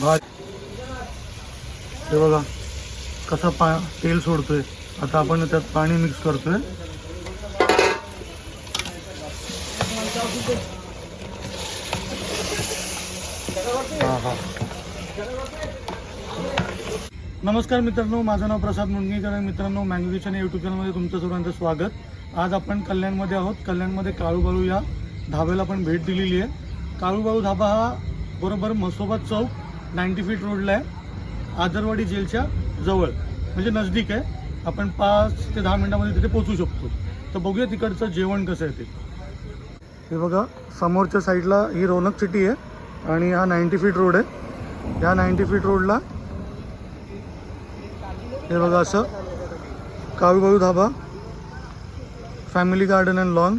भात. हे बघा कसं पा तेल सोडतोय. आता आपण त्यात पाणी मिक्स करतोय. नमस्कार मित्रांनो माझं नाव प्रसाद मुंडगेकर आहे. मित्रांनो मँगो किचन या यूट्यूब चॅनलमध्ये तुमचं सर्वांचं स्वागत. आज आपण कल्याणमध्ये आहोत. कल्याणमध्ये काळूबाळू या धाब्याला आपण भेट दिलेली आहे. काळूबाऊ धाबा हा बरोबर मसोबत चौक नाईन्टी फीट रोडला आहे. आदरवाडी जेलच्या जवळ म्हणजे नजदीक आहे. आपण पाच ते दहा मिनिटामध्ये तिथे पोहोचू शकतो. तर बघूया तिकडचं जेवण कसं आहे ते. हे बघा समोरच्या साईडला ही रौनक सिटी आहे आणि हा नाईन्टी फीट रोड आहे. ह्या नाईन्टी फीट रोडला हे बघा असं Kalubalu dhaba family garden and lawn.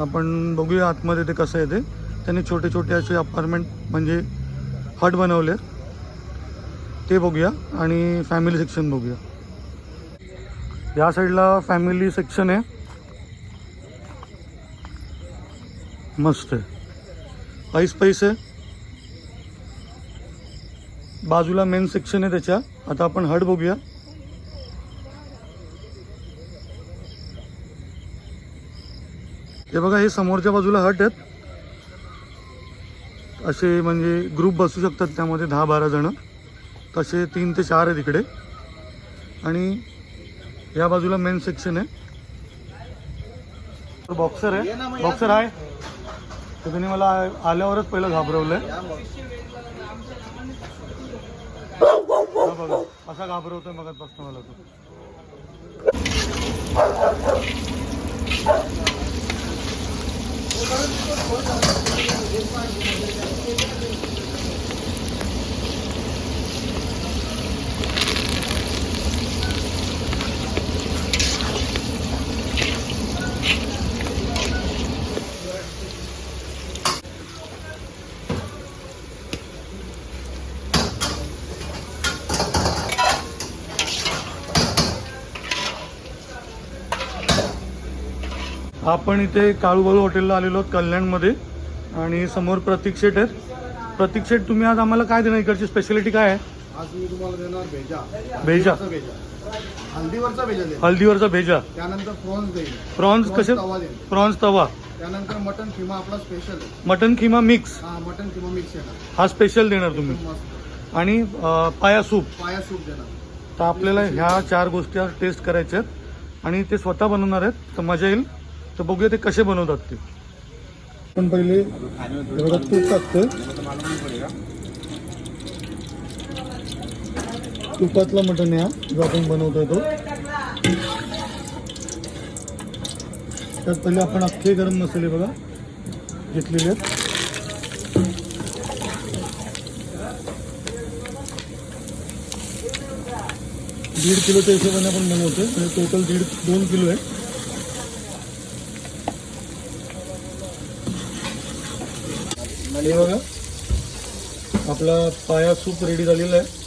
आपण बघूया आतमध्ये ते कसं आहे ते. त्यांनी छोटे छोटे असे अपार्टमेंट म्हणजे हट बनवले. ते बघूया आणि फॅमिली सेक्शन बघूया. या साईडला फॅमिली सेक्शन आहे. मस्त आहे. ऐस पैस आहे. बाजूला मेन सेक्शन आहे त्याच्या. आता आपण हट बघूया. हे बघा हे समोरच्या बाजूला हट आहेत. असे म्हणजे ग्रुप बसू शकतात त्यामध्ये दहा बारा जण. तसे तीन ते चार आहेत इकडे. आणि या बाजूला मेन सेक्शन आहे. बॉक्सर आहे. बॉक्सर आहे. तर त्यांनी मला आल्यावरच पहिलं घाबरवलंय. बघा असा घाबरवतोय मगात बसतो मला तो. 我刚才说头疼我这个手机突然换得有点了就 आपण इथे काळूबाळू हॉटेलला आलेलो आहोत कल्याणमध्ये. आणि समोर प्रतीक शेट आहेत. प्रतीक शेट तुम्ही आज आम्हाला काय देणार? इकडची स्पेशालिटी काय आहे? आज मी तुम्हाला देणार भेजा. भेजा. हल्दीवरचा भेजा. हल्दीवरचा भेजा देईल हल्दीवरचा भेजा. त्यानंतर प्रॉन्स देईल. प्रॉन्स कसे? तवा देईल. प्रॉन्स तवा. त्यानंतर मटन किमा आपला स्पेशल आहे. मटन किमा मिक्स हा मटन किमा मिक्स येणार. हा स्पेशल देणार तुम्ही. मस्त. आणि अं, पाया सूप. पाया सूप देणार. तर आपल्याला ह्या चार गोष्टी आज टेस्ट करायच्या आहेत. आणि ते स्वतः बनवणार आहेत. तर मजा येईल. तर बघूया ते कसे बनवतात ते. पण पहिले एवढं तूप टाकतोय. तुपातला मटण या जो आपण बनवतोय तो. त्यात पहिले आपण अख्खे गरम मसाले बघा घेतलेले आहेत. दीड किलोच्या हिशोबाने आपण बनवतोय म्हणजे टोटल दीड दोन किलो आहे. आणि बघा आपला पाया सूप रेडी झालेला आहे.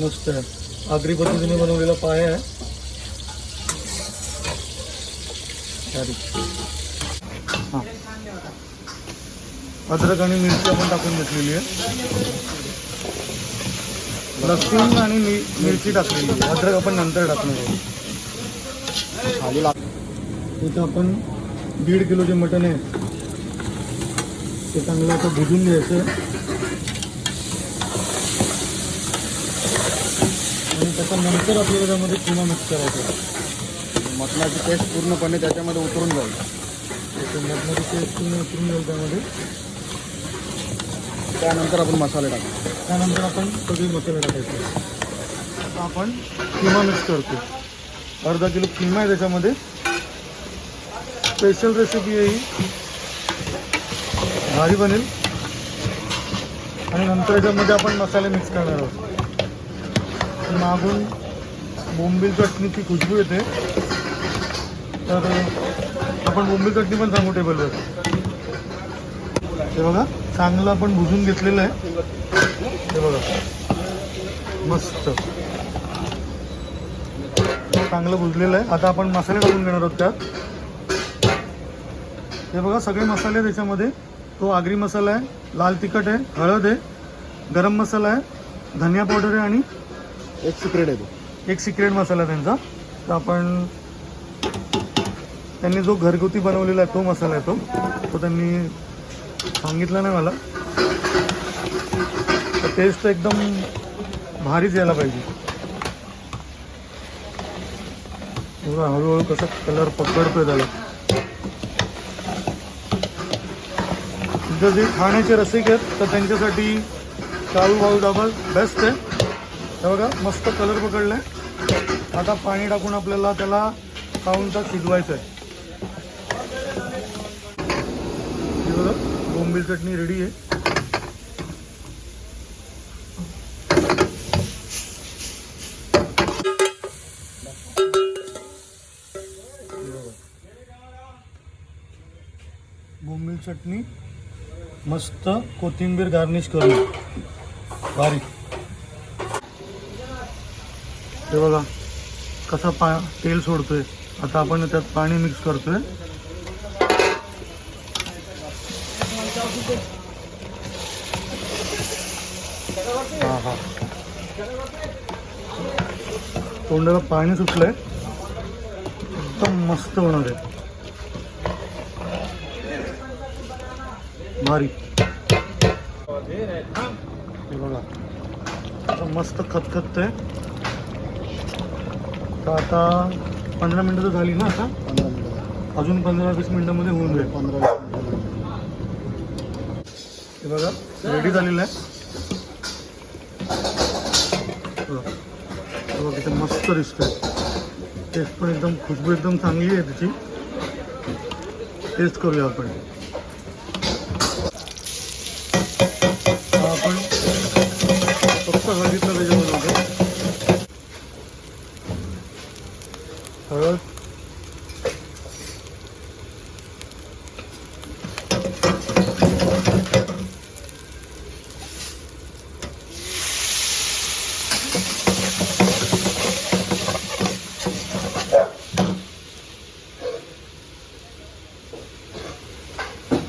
मस्त आहे आगरी पद्धतीने बनवलेला पाया आहे. हा. अद्रक आणि मिरची आपण टाकून घेतलेली आहे लसूण आणि मिरची टाकलेली आहे. अद्रक आपण नंतर टाकणार आहोत इथं आपण दीड किलो जे मटण आहे ते चांगलं असं भुजून घ्यायचं. आणि त्याच्यानंतर आपल्याला त्यामध्ये किमा मिक्स करायचा मटणाची टेस्ट पूर्णपणे त्याच्यामध्ये उतरून जाईल. मटणाची टेस्ट पूर्ण उतरून जाईल त्यामध्ये. त्यानंतर आपण मसाले टाकू. त्यानंतर आपण सगळे मसाले टाकायचे. आता आपण किमा मिक्स करतो. अर्धा किलो किमा आहे त्याच्यामध्ये. स्पेशल रेसिपी आहे ही. भारी बनेल. आणि नंतर याच्यामध्ये आपण मसाले मिक्स करणार आहोत. मागून बोंबील चटणीची खुशबू येते. तर आपण बोंबील चटणी पण सांगू टेबलवर हे बघा चांगलं आपण भुजून घेतलेलं आहे. हे बघा. मस्त. चांगलं भुजलेलं आहे. आता आपण मसाले टाकून घेणार आहोत त्यात. हे बघा सगळे मसाले त्याच्यामध्ये. तो आगरी मसाला आहे लाल तिखट आहे हळद आहे गरम मसाला आहे धनिया पावडर आहे आणि एक सिक्रेट आहे तो. एक सिक्रेट मसाला त्यांचा. तर आपण त्यांनी जो घरगुती बनवलेला आहे तो मसाला आहे तो. तो त्यांनी सांगितलं नाही मला. तर टेस्ट एकदम भारीच यायला पाहिजे. हळूहळू कसा कलर पकडतोय त्याला. जर जे खाण्याचे रसिक आहेत तर त्यांच्यासाठी काळू भाऊ डाबा बेस्ट आहे. हे बघा मस्त कलर पकडलाय. आता पाणी टाकून आपल्याला त्याला खाऊन तास शिजवायचं आहे. बघा बोंबील चटणी रेडी आहे. बोंबील चटणी मस्त कोथिंबीर गार्निश करू बारीक. हे बघा कसा पा तेल सोडतोय. आता आपण त्यात पाणी मिक्स करतोय. हा हा. तोंडाला पाणी सुटलंय. एकदम मस्त होणार आहे. भारी बघा. असं मस्त खतखत आहे तर आता पंधरा मिनटं तर झाली ना आता? पंधरा अजून पंधरा वीस मिनटामध्ये होऊन जाईल. पंधरा वीस हे बघा रेडी झालेलं आहे. बघा. मस्त बघा आहे टेस्ट पण एकदम खुशबू एकदम चांगली आहे त्याची टेस्ट करूया आपण हा आपण फक्त हळदीतलं त्याच्या बनवतो हळद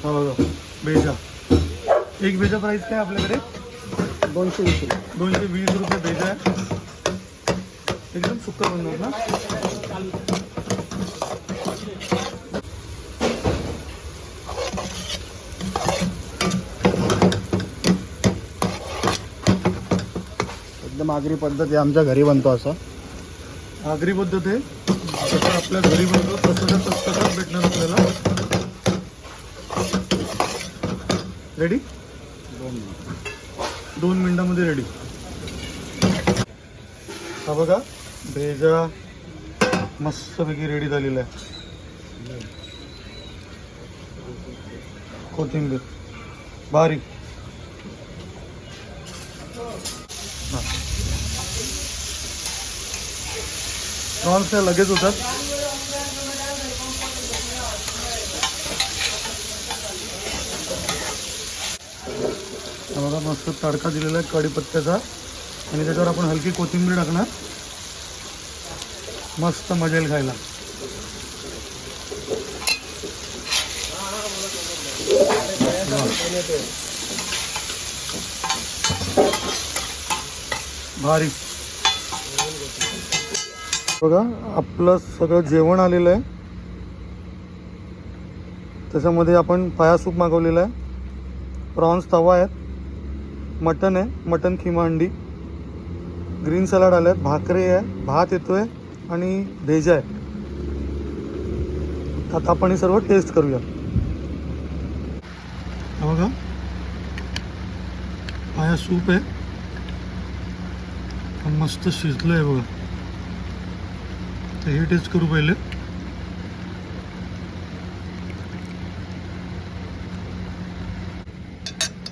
हा बघा बेजा एक बेजा प्राईस काय आपल्याकडे? दोनशे वीस रुपये. दोनशे वीस रुपये बेजा आहे. एकदम सुक्का बनणार ना? एकदम आगरी पद्धत आहे आमच्या घरी बनतो असं. आगरी पद्धत आहे. जसं आपल्या घरी बनतो तसं तसं भेटणार आपल्याला. रेडी. दोन मिनिटामध्ये रेडी हा बघा भेजा मस्तपैकी रेडी झालेला आहे. कोथिंबीर. बारीक. प्रॉन्स लगेच होतात. बघा मस्त तडका दिलेला आहे कढीपत्त्याचा. आणि त्याच्यावर आपण हलकी कोथिंबीर टाकणार. मस्त मजा येईल खायला. भारी. बघा आपलं सगळं जेवण आलेलं आहे. त्याच्यामध्ये आपण पाया सूप मागवलेला आहे. प्रॉन्स तवा आहेत. मटन आहे मटन किमा अंडी ग्रीन सलाड आलं आहे भाकरी आहे भात येतोय आणि भेजा आहे. आता आपण हे सर्व टेस्ट करूया. बघा. हा सूप आहे. मस्त शिजलं आहे बघा. तर हे टेस्ट करू पहिले.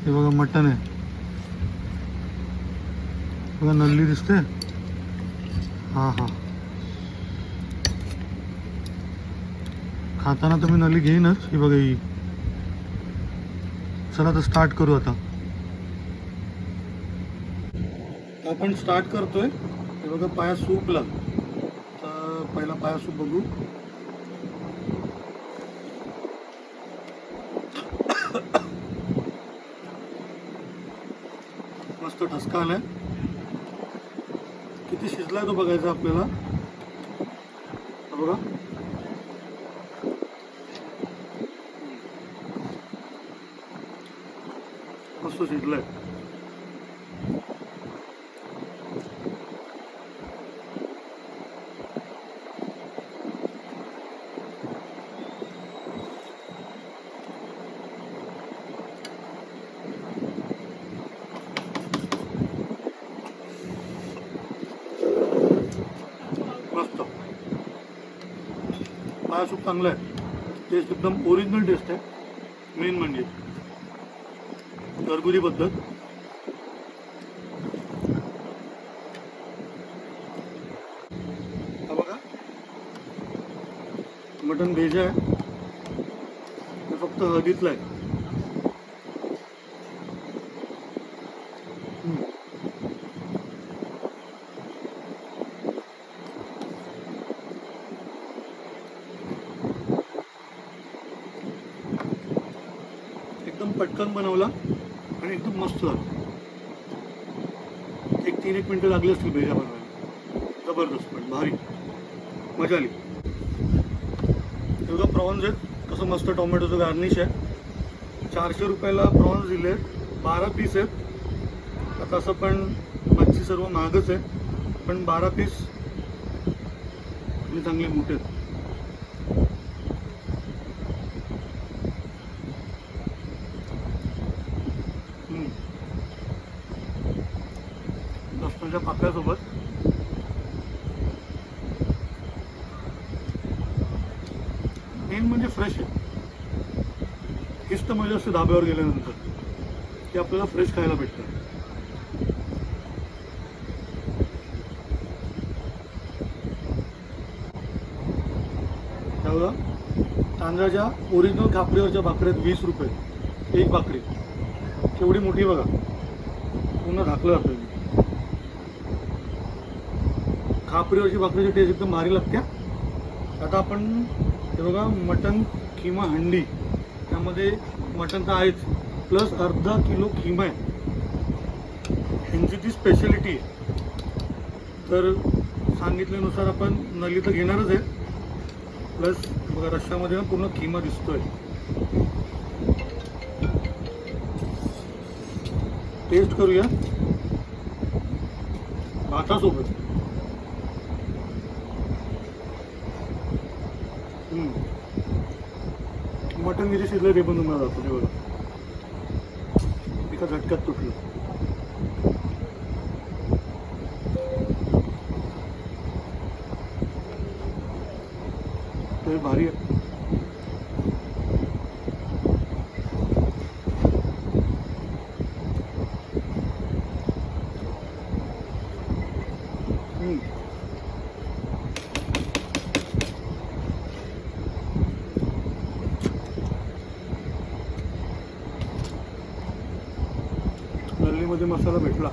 हे बघा मटन आहे. बघा नल्ली दिसते? हां हां. खाताना तुम्ही नल्ली घेईनच. ही बघा ही. चला तर स्टार्ट करू आता. आपण स्टार्ट करतोय. हे बघा पाया सूपला तर पहिला पाया सूप बघू. मस्त ठसका आलाय. किती शिजलाय तो बघायचा आपल्याला. बघा. मस्त शिजलाय मस्त हा सूप चांगला आहे. टेस्ट एकदम ओरिजिनल टेस्ट आहे. मेन म्हणजे. घरगुती पद्धत हा बघा. मटन भेज आहे. ते फक्त हळदीतलं आहे. पटकन बनवला आणि एकदम मस्त झाला. एक तीन एक मिनटं लागली असतील भेजा बनवायला. जबरदस्त पण भारी. मजा आली. एवढं प्रॉन्स आहेत. कसं मस्त टोमॅटोचं गार्निश आहे. चारशे रुपयाला प्रॉन्स दिले बारा पीस आहेत. आता असं पण मच्छी सर्व महागच आहे. पण बारा पीस आणि चांगले मोठे आहेत. आपल्यासोबत मेन म्हणजे फ्रेश आहे. किस्त तर मजा असते धाब्यावर गेल्यानंतर ते आपल्याला फ्रेश खायला भेटतं त्यामुळं तांदळाच्या ओरिजिनल खापरीवरच्या भाकऱ्यात वीस रुपये. एक भाकरी. केवढी मोठी बघा. पूर्ण झाकलं आपल्याला मी खापरीवरची भाकरीची टेस्ट एकदम भारी लागते. आता आपण हे बघा मटन किंवा हंडी. त्यामध्ये मटन तर आहेच. प्लस अर्धा किलो किम आहे. ह्यांची ती स्पेशालिटी आहे. तर सांगितल्यानुसार आपण नली तर घेणारच आहे. प्लस बघा रश्यामध्ये पूर्ण किमा दिसतोय. टेस्ट करूया. भातासोबत. मटण किती शिजलं ते पण तुम्हाला दाखवते बघा एका झटक्यात तुटलं. तर भारी आहे. हम्म. मध्ये मसाला भेटला.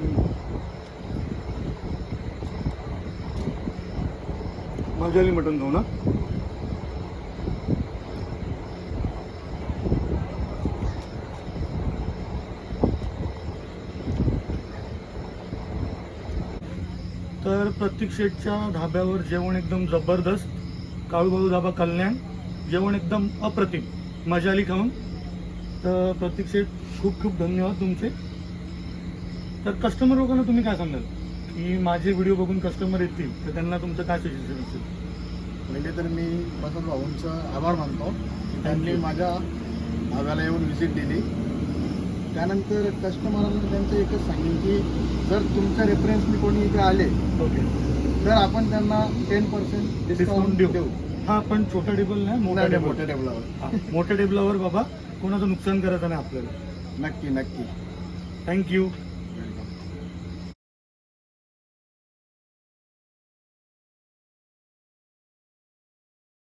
हम्म. मटण खाऊ ना. तर प्रत्येक शेठच्या धाब्यावर जेवण एकदम जबरदस्त. काळूबाळू धाबा कल्याण. जेवण एकदम अप्रतिम. मजा आली खाऊन तर प्रत्येक शेट खूप खूप धन्यवाद तुमचे. तर कस्टमर लोकांना तुम्ही काय सांगाल? की माझे व्हिडिओ बघून कस्टमर येतील तर त्यांना तुमचं काय सजेशन असेल? पहिले तर मी बसत भाऊंचं आभार मानतो. की त्यांनी माझ्या भागाला येऊन व्हिजिट दिली. त्यानंतर कस्टमरांना त्यांचं एकच सांगेन की जर तुमच्या रेफरन्सनी कोणी इथे आले ओके तर आपण त्यांना टेन पर्सेंट डिस्काउंट देऊ. हा पण छोटा टेबल नाही मोठा नाही, टेबल. मोठ्या टेबलावर. हा, मोठ्या टेबलावर बाबा कोणाचं नुकसान करायचं नाही आपल्याला. नक्की नक्की. थँक्यू